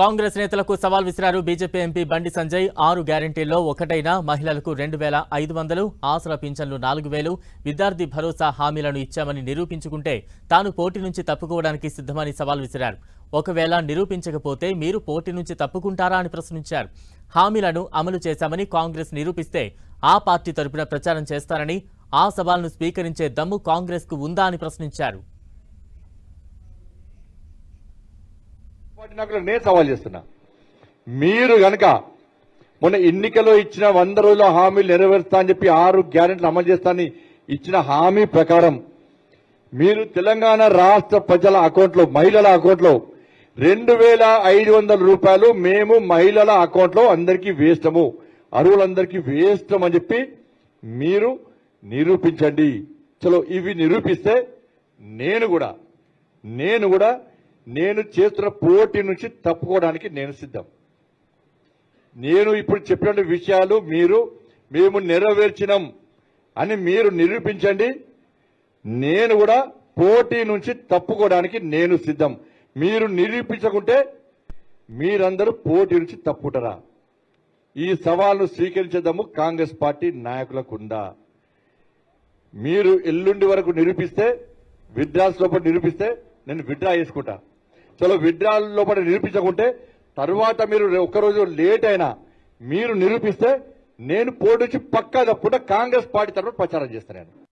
కాంగ్రెస్ నేతలకు సవాల్ విసిరారు బీజేపీ ఎంపీ బండి సంజయ్. ఆరు గ్యారంటీల్లో ఒకటైన మహిళలకు రెండు వేల ఐదు వందలు ఆసరా పింఛన్లు నాలుగు వేలు విద్యార్థి భరోసా హామీలను ఇచ్చామని నిరూపించుకుంటే తాను పోటీ నుంచి తప్పుకోవడానికి సిద్ధమని సవాల్ విసిరారు. ఒకవేళ నిరూపించకపోతే మీరు పోటీ నుంచి తప్పుకుంటారా అని ప్రశ్నించారు. హామీలను అమలు చేశామని కాంగ్రెస్ నిరూపిస్తే ఆ పార్టీ తరపున ప్రచారం చేస్తారని ఆ సవాల్ను స్వీకరించే దమ్ము కాంగ్రెస్కు ఉందా అని ప్రశ్నించారు. పార్టీ నాయకులకు నేను సవాల్ చేస్తున్నా. మీరు గనక మొన్న ఎన్నికలో ఇచ్చిన వంద రోజుల హామీలు నెరవేరుస్తా అని చెప్పి ఆరు గ్యారెంట్లు అమలు చేస్తానని ఇచ్చిన హామీ ప్రకారం మీరు తెలంగాణ రాష్ట్ర ప్రజల అకౌంట్లో మహిళల అకౌంట్లో రెండు వేల ఐదు వందల రూపాయలు మేము మహిళల అకౌంట్లో అందరికీ వేస్తాము. అరువులందరికీ వేస్తాం అని చెప్పి మీరు నిరూపించండి. చలో ఇవి నిరూపిస్తే నేను కూడా నేను కూడా నేను చేస్తున్న పోటీ నుంచి తప్పుకోవడానికి నేను సిద్ధం. నేను ఇప్పుడు చెప్పిన విషయాలు మీరు మేము నెరవేర్చినాం అని మీరు నిరూపించండి. నేను కూడా పోటీ నుంచి తప్పుకోవడానికి నేను సిద్ధం. మీరు నిరూపించకుంటే మీరందరూ పోటీ నుంచి తప్పుకుంటారా? ఈ సవాల్ను స్వీకరించేద్దాము కాంగ్రెస్ పార్టీ నాయకులకు ఉందా మీరు ఎల్లుండి వరకు నిరూపిస్తే విడ్రాల్స్ లోపల నిరూపిస్తే నేను విడ్రా చేసుకుంటా. చలో విడ్రాల్ లోపల నిరూపించకుంటే తర్వాత మీరు ఒక్కరోజు లేట్ అయినా మీరు నిరూపిస్తే నేను పోటీ నుంచి పక్కా తప్పుకుంటా కాంగ్రెస్ పార్టీ తరఫున ప్రచారం చేస్తాను. నేను